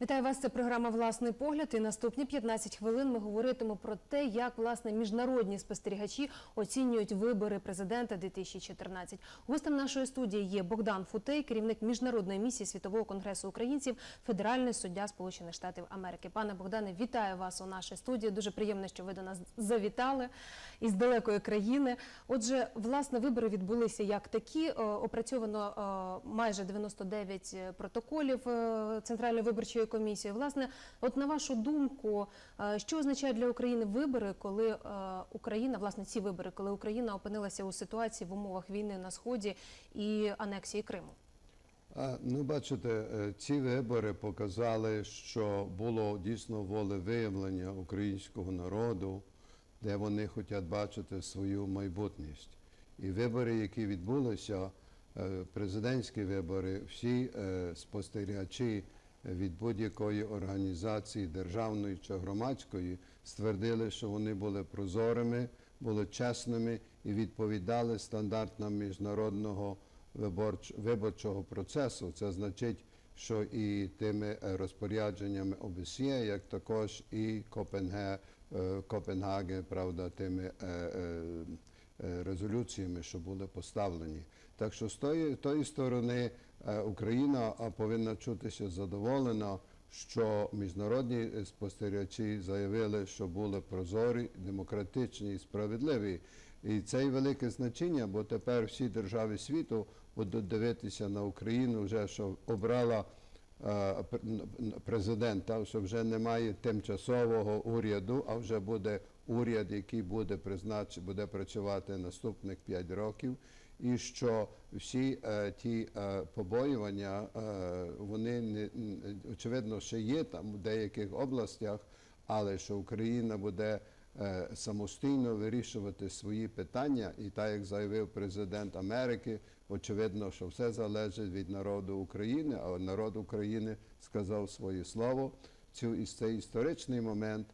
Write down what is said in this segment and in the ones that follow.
Вітаю вас. Це програма Власний погляд. І наступні 15 хвилин ми говоритимо про те, як власне міжнародні спостерігачі оцінюють вибори президента 2014. Гостем нашої студії є Богдан Футей, керівник міжнародної місії світового конгресу українців, федеральний суддя Сполучених Штатів Америки. Пане Богдане, вітаю вас у нашій студії. Дуже приємно, що ви до нас завітали із далекої країни. Отже, власне, вибори відбулися як такі. Е, Опрацьовано е, майже 99 протоколів е, Центральної виборчої комісії. Власне, от на вашу думку, е, що означають для України вибори, коли е, Україна, власне, ці вибори, коли Україна опинилася у ситуації в умовах війни на сході і анексії Криму? Ну, бачите, е, ці вибори показали, що було дійсно волевиявлення українського народу, де вони хочуть бачити свою майбутність. І вибори, які відбулися, президентські вибори, всі спостерігачі від будь-якої організації державної чи громадської ствердили, що вони були прозорими, були чесними і відповідали стандартам міжнародного виборч- виборчого процесу. Це значить, що і тими е, розпорядженнями ОБСЄ, як також і Копенге, е, правда, тими е, резолюціями, що були поставлені. Так що з тої, тої сторони е, Україна повинна чутися задоволена, що міжнародні е, спостерігачі заявили, що були прозорі, демократичні і справедливі. І це є велике значення, бо тепер всі держави світу будуть дивитися на Україну, вже що обрала е, президента, що вже немає тимчасового уряду, а вже буде уряд, який буде признач, буде працювати наступних 5 років. І що всі е, ті е, побоювання, е, вони не очевидно ще є там в деяких областях, але що Україна буде е, самостійно вирішувати свої питання, і так як заявив президент Америки, очевидно, що все залежить від народу України, а народ України сказав своє слово. Цю і цей історичний момент,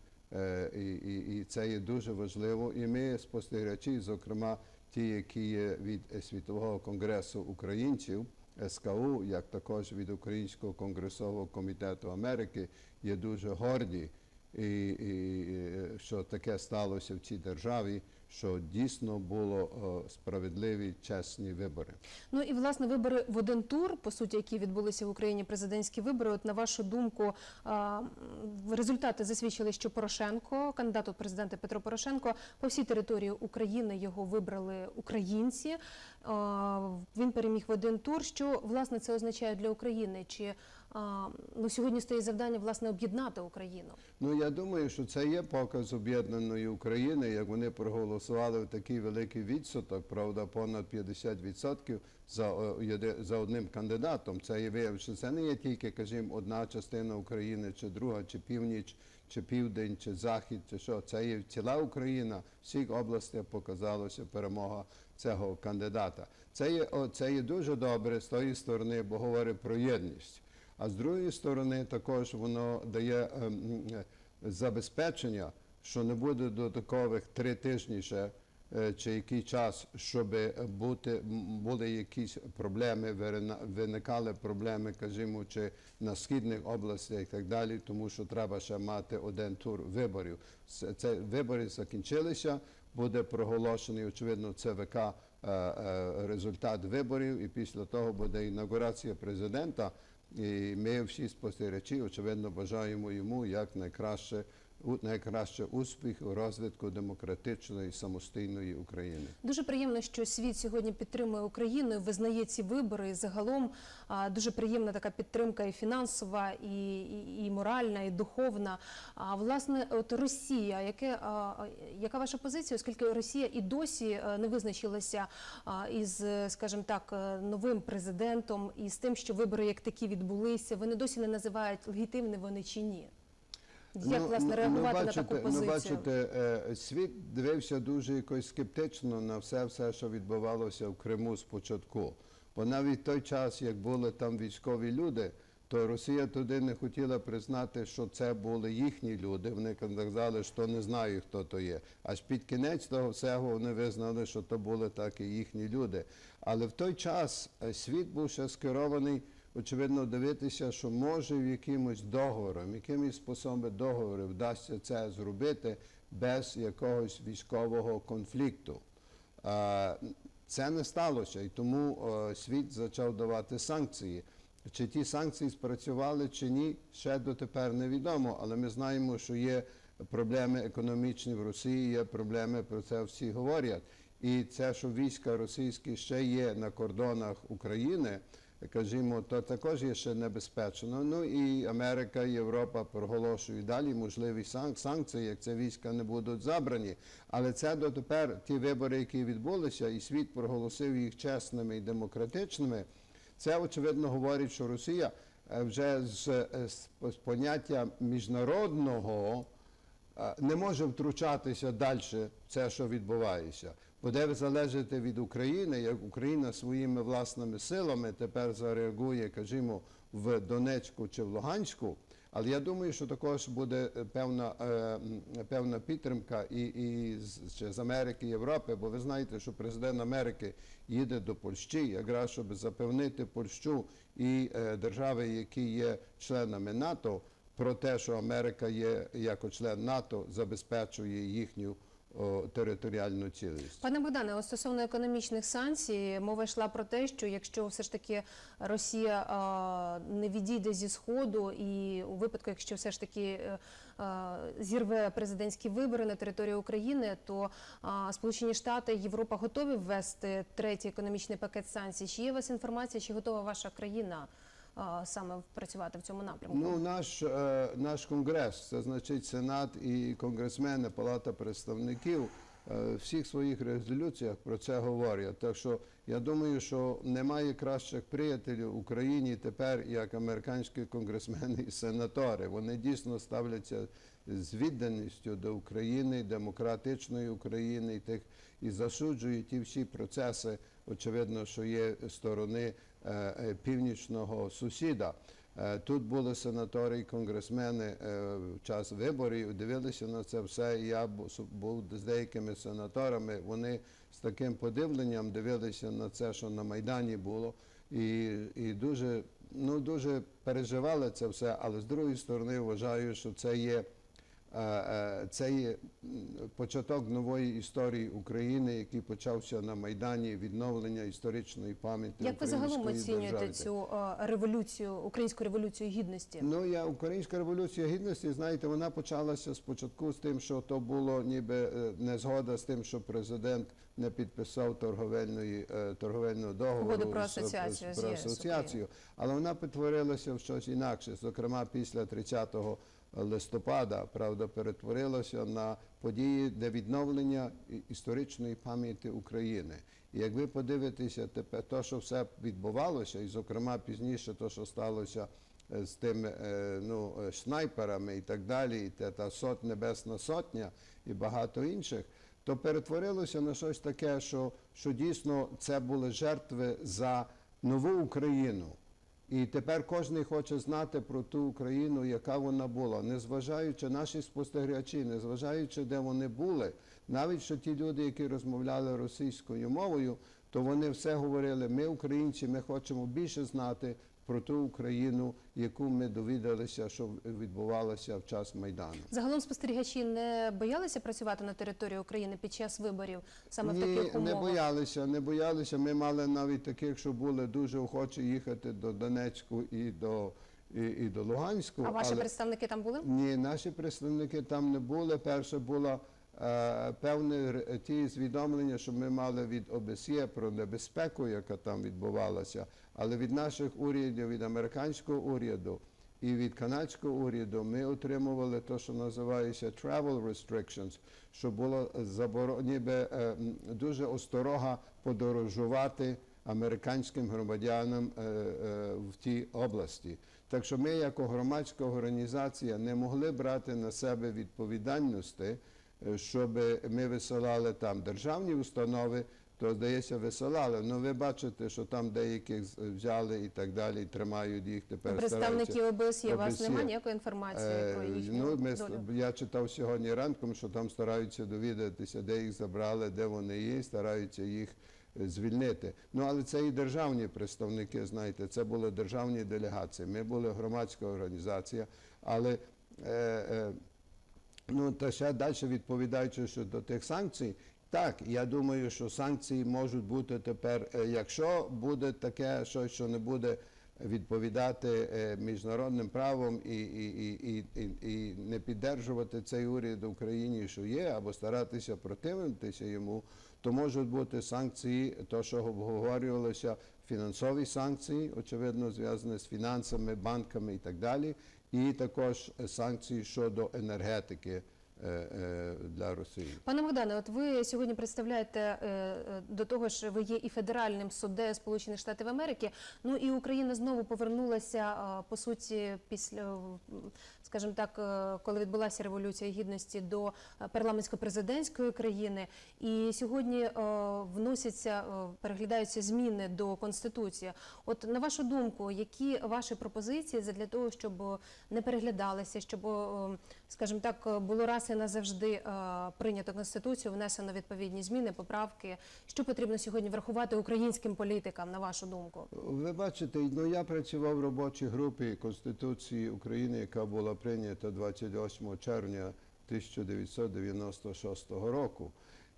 і, і, і це є дуже важливо. І ми, спостерігачі, зокрема ті, які є від е, Світового конгресу українців. СКУ, як також від Українського конгресового комітету Америки, є дуже горді, і, і е, що таке сталося в цій державі, що дійсно було е, справедливі, чесні вибори. Ну і власне вибори в один тур, по суті, які відбулися в Україні президентські вибори. От на вашу думку, результати засвідчили, що Порошенко, кандидат у президенти Петро Порошенко, по всій території України його вибрали українці. Він переміг в один тур. Що власне це означає для України? Чи ну сьогодні стоїть завдання власне об'єднати Україну? Ну я думаю, що це є показ об'єднаної України, як вони проголосували в такий великий відсоток, правда, понад 50% за, е, за одним кандидатом. Це є вияв, що це не є тільки, кажімо, одна частина України, чи друга, чи північ, чи південь, чи захід, чи що. Це є ціла Україна, всіх областях показалося перемога цього кандидата. Це є, це є дуже добре з тої сторони, бо говорить про єдність. А з другої сторони, також воно дає ем, е, забезпечення, що не буде додаткових три тижні ще е, чи який час, щоб бути були якісь проблеми, виникали проблеми, кажімо, чи на східних областях і так далі, тому що треба ще мати один тур виборів. Це, вибори закінчилися. Буде проголошений, очевидно, ЦВК е, е, результат виборів, і після того буде інаугурація президента. І ми всі спостерігачі, очевидно, бажаємо йому як найкраще, найкраще успіх у розвитку демократичної самостійної України. Дуже приємно, що світ сьогодні підтримує Україну, визнає ці вибори. Загалом дуже приємна така підтримка і фінансова, і, і, і моральна, і духовна. А власне, от Росія, яке яка ваша позиція, оскільки Росія і досі не визначилася із, скажімо так, е, новим президентом і з тим, що вибори як такі відбулися, вони досі не називають легітимні вони чи ні. Як власне реагувати на таку позицію? Ну, бачите, е, світ дивився дуже якось скептично на все, все, що відбувалося в Криму спочатку. Бо навіть той час, як були там військові люди, то Росія туди не хотіла признати, що це були їхні люди. Вони казали, що не знаю, хто то є. Аж під кінець того всього вони визнали, що то були так і їхні люди. Але в той час е, світ був ще скерований очевидно дивитися, що може в якимось договором, якимось способом договору вдасться це зробити без якогось військового конфлікту. Це не сталося, і тому е, світ почав давати санкції. Чи ті санкції спрацювали чи ні, ще дотепер невідомо, але ми знаємо, що є проблеми економічні в Росії, є проблеми, про це всі говорять. І це, що війська російські ще є на кордонах України, кажімо, то також є ще небезпечно. Ну і Америка, Європа проголошують далі можливі сан- санкції, як ці війська не будуть забрані. Але це дотепер ті вибори, які відбулися, і світ проголосив їх чесними і демократичними. Це очевидно говорить, що Росія е, вже з, е, з з поняття міжнародного е, не може втручатися далі в це, що відбувається. Буде залежати від України, як Україна своїми власними силами тепер зареагує, кажімо, в Донецьку чи в Луганську. Але я думаю, що також буде е, певна, е, певна підтримка і, і з, з Америки, Європи, бо ви знаєте, що президент Америки їде до Польщі, якраз щоб запевнити Польщу і е, держави, які є членами НАТО, про те, що Америка є як член НАТО, забезпечує їхню територіальну цілість. Пане Богдане, от стосовно економічних санкцій, мова йшла про те, що якщо все ж таки Росія а, не відійде зі сходу, і у випадку, якщо все ж таки е, зірве президентські вибори на території України, то Сполучені Штати, Європа готові ввести третій економічний пакет санкцій. Чи є у вас інформація, чи готова ваша країна саме працювати в цьому напрямку? Ну, наш, е, наш конгрес, це значить Сенат і конгресмени, Палата представників, е, всіх своїх резолюціях про це говорять. Так що я думаю, що немає кращих приятелів в Україні тепер, як американські конгресмени і сенатори. Вони дійсно ставляться з відданістю до України, демократичної України і тих і засуджують ті всі процеси, очевидно, що є сторони е, е, північного сусіда. Е, Тут були сенатори і конгресмени в час виборів, дивилися на це все. Я був з деякими сенаторами. Вони з таким подивленням дивилися на це, що на Майдані було, і, і дуже, ну, дуже переживали це все. Але з другої сторони, вважаю, що це є. Е, е, Це є початок нової історії України, який почався на Майдані, відновлення історичної пам'яті. Як ви загалом оцінюєте держави. цю е, революцію, українську революцію гідності? Ну, я українська революція гідності, знаєте, вона почалася спочатку з тим, що то було ніби незгода з тим, що президент не підписав торговельної торговельного договору про асоціацію з про асоціацію. Але вона перетворилася в щось інакше. Зокрема, після 30 листопада, правда, перетворилася на події для відновлення історичної пам'яті України. І як ви подивитеся, тепер то, що все відбувалося, і зокрема пізніше, то, що сталося е, з тими е, ну, е, снайперами і так далі, і та, та сот, небесна сотня і багато інших, то перетворилося на щось таке, що, що дійсно це були жертви за нову Україну. І тепер кожен хоче знати про ту Україну, яка вона була, незважаючи наші спостерігачі, незважаючи, де вони були, навіть що ті люди, які розмовляли російською мовою, то вони все говорили: ми, українці, ми хочемо більше знати про ту Україну, яку ми довідалися, що відбувалося в час Майдану. Загалом спостерігачі не боялися працювати на території України під час виборів саме в Ні, не боялися, не боялися. Ми мали навіть таких, що були дуже охочі їхати до Донецьку і до, і, і до Луганську. А ваші але- представники там були? Ні, наші представники там не були. Перше було е, певне ті звідомлення, що ми мали від ОБСЄ про небезпеку, яка там відбувалася, але від наших урядів, від американського уряду і від канадського уряду ми отримували те, що називається travel restrictions, що було заборо... ніби е, дуже осторога подорожувати американським громадянам е, е, в тій області. Так що ми, як громадська організація, не могли брати на себе відповідальності, е, щоб ми висилали там державні установи, то здається, висилали. Ну ви бачите, що там деяких взяли і так далі, і тримають їх тепер. Представники. ОБСЄ, у вас немає ніякої інформації Е, про їхню ну, ми, долю? я читав сьогодні ранком, що там стараються довідатися, де їх забрали, де вони є, стараються їх е, звільнити. Ну але це і державні представники, знаєте, це були державні делегації. Ми були громадська організація, але е, е, Ну, та ще далі відповідаючи щодо тих санкцій, так, я думаю, що санкції можуть бути тепер, е, якщо буде таке щось, що не буде відповідати е, міжнародним правом і, і, і, і, і, не піддержувати цей уряд в Україні, що є, або старатися противитися йому, то можуть бути санкції, то, що обговорювалося, фінансові санкції, очевидно, зв'язані з фінансами, банками і так далі, і також е, санкції щодо енергетики для Росії. Пане Богдане, от ви сьогодні представляєте е, е, до того ж, ви є і федеральним суддею Сполучених Штатів Америки. Ну і Україна знову повернулася е, по суті після, е, скажімо так, е, коли відбулася революція гідності до е, парламентсько-президентської країни. І сьогодні е, вносяться, е, переглядаються зміни до конституції. От на вашу думку, які ваші пропозиції для того, щоб е, не переглядалися, щоб, е, скажімо так, е, було раз і назавжди е, прийнято конституцію, внесено відповідні зміни, поправки. Що потрібно сьогодні врахувати українським політикам, на вашу думку? Ви бачите, ну я працював в робочій групі Конституції України, яка була прийнята 28 червня 1996 року.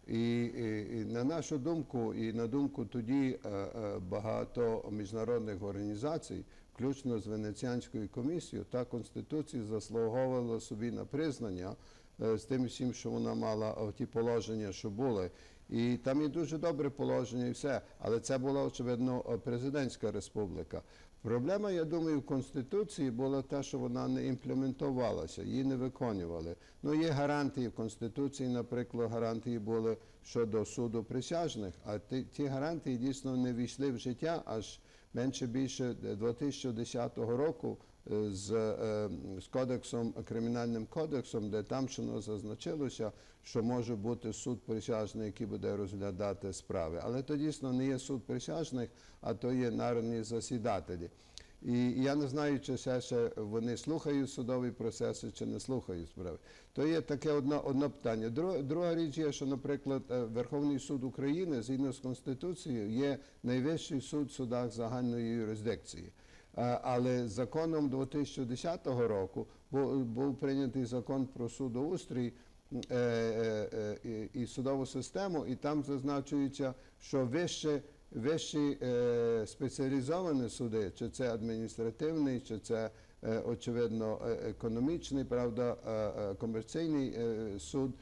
І, і, і на нашу думку, і на думку тоді е, е, багато міжнародних організацій, включно з Венеціанською комісією, та конституція заслуговувала собі на признання з тим всім, що вона мала е, ті положення, що були. І там є дуже добре положення і все, але це була очевидно е, президентська республіка. Проблема, я думаю, в Конституції була те, що вона не імплементувалася, її не виконували. Ну, є гарантії в Конституції, наприклад, гарантії були щодо суду присяжних, а ті гарантії дійсно не війшли в життя аж менше більше 2010 року е, з, е, з кодексом, кримінальним кодексом, де там щоно зазначилося, що може бути суд присяжний, який буде розглядати справи. Але то дійсно не є суд присяжних, а то є народні засідателі. І я не знаю, чи ще, ще вони слухають судові процеси, чи не слухають справи. То є таке одне, одне питання. Друга, друга річ є, що, наприклад, е, Верховний суд України, згідно з Конституцією, є найвищий суд в судах загальної юрисдикції. Е, Але законом 2010 року був, прийнятий закон про судоустрій е, і судову систему, і там зазначується, що вище вищі е, спеціалізовані суди, чи це адміністративний, чи це е, очевидно е, економічний, правда, комерційний суд.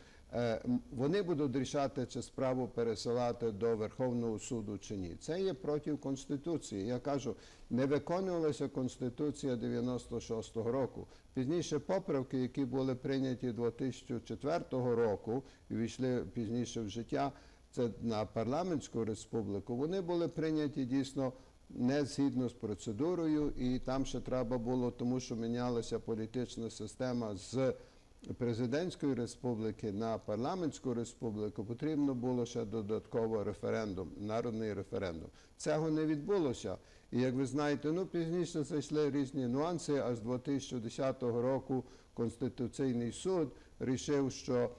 Вони будуть рішати, чи справу пересилати до Верховного суду чи ні. Це є проти Конституції. Я кажу, не виконувалася Конституція 96-го року. Пізніше поправки, які були прийняті 2004 року і війшли пізніше в життя, це на парламентську республіку, вони були прийняті дійсно не згідно з процедурою, і там ще треба було, тому що мінялася політична система з президентської республіки на парламентську республіку, потрібно було ще додатково референдум, народний референдум. Цього не відбулося. І як ви знаєте, ну пізніше зайшли різні нюанси, аж з 2010 року Конституційний суд рішив, що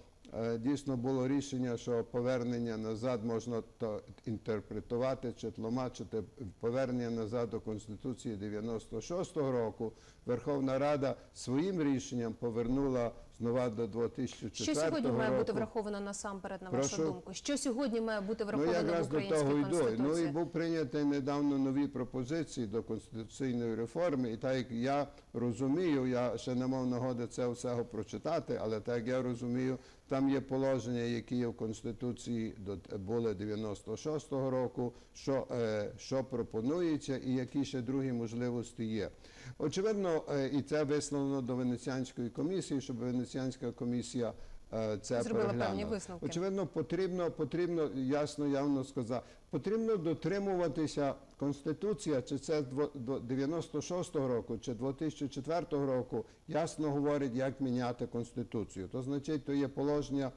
Дійсно було рішення, що повернення назад можна то інтерпретувати чи тлумачити повернення назад до Конституції 96-го року. Верховна Рада своїм рішенням повернула знову до 2004 Що сьогодні має бути враховано насамперед, на вашу думку? Що сьогодні має бути Ну, враховано в якраз до українській того йду. Ну і був прийнятий недавно нові пропозиції до конституційної реформи. І так як я розумію, я ще не мав нагоди це всього прочитати, але так як я розумію, там є положення, які є в Конституції до були 96-го року, що, е, що пропонується, і які ще другі можливості є. Очевидно, е, і це висловлено до Венеціанської комісії, щоб Венеціанська комісія. е, Це Зробила певні переглянула. висновки. Очевидно, потрібно, потрібно ясно, явно сказав, потрібно дотримуватися Конституція, чи це дво- до 96-го року, чи 2004 року, ясно говорить, як міняти Конституцію. То значить, то є положення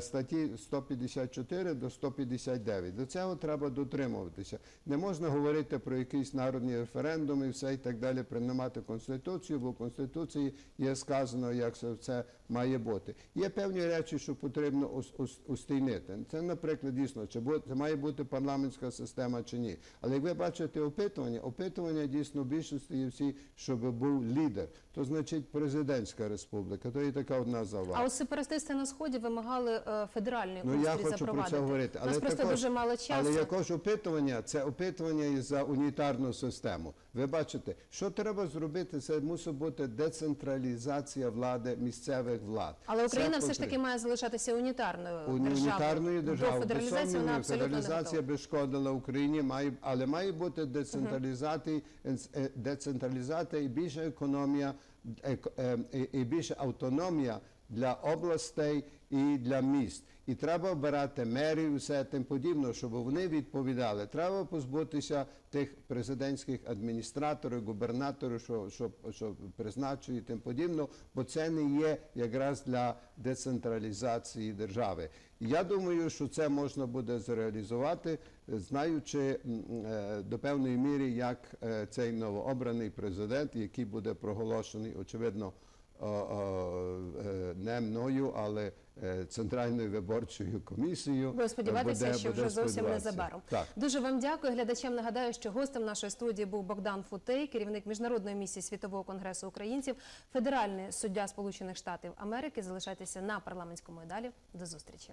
статті 154 до 159. До цього треба дотримуватися. Не можна говорити про якісь народні референдуми і все і так далі, приймати Конституцію, бо в Конституції є сказано, як це має бути. Є певні речі, що потрібно ус- ус- устійнити. Це, наприклад, дійсно, чи це має бути парламентська система чи ні. Але як ви бачите опитування, опитування дійсно в більшості є всі, щоб був лідер. То значить президентська республіка. То є така одна зава. А от сепаратисти на сході вимагали е, федеральний Ну я хочу про це говорити. У нас просто також- дуже мало часу. Але якось опитування, це опитування і за унітарну систему. Ви бачите, що треба зробити? Це мусить бути децентралізація влади місцевих влад. Але Україна все ж таки має залишатися унітарною унітарною державою. До федералізації вона абсолютно федералізація би шкодила Україні, має, але має бути децентралізати е, децентралізація і більша економія, ек- е, і більша автономія для областей і для міст. І треба обирати мерів і все тим подібне, щоб вони відповідали. Треба позбутися тих президентських адміністраторів, губернаторів, що, що, що призначують тим подібне, бо це не є якраз для децентралізації держави. Я думаю, що це можна буде зреалізувати, знаючи е, до певної міри, як е, цей новообраний президент, який буде проголошений, очевидно, не мною, але е, Центральною виборчою комісією. Будемо сподіватися, буде- що буде вже зовсім незабаром. Так. Дуже вам дякую. Глядачам нагадаю, що гостем нашої студії був Богдан Футей, керівник міжнародної місії Світового конгресу українців, федеральний суддя Сполучених Штатів Америки. Залишайтеся на парламентському і далі. До зустрічі.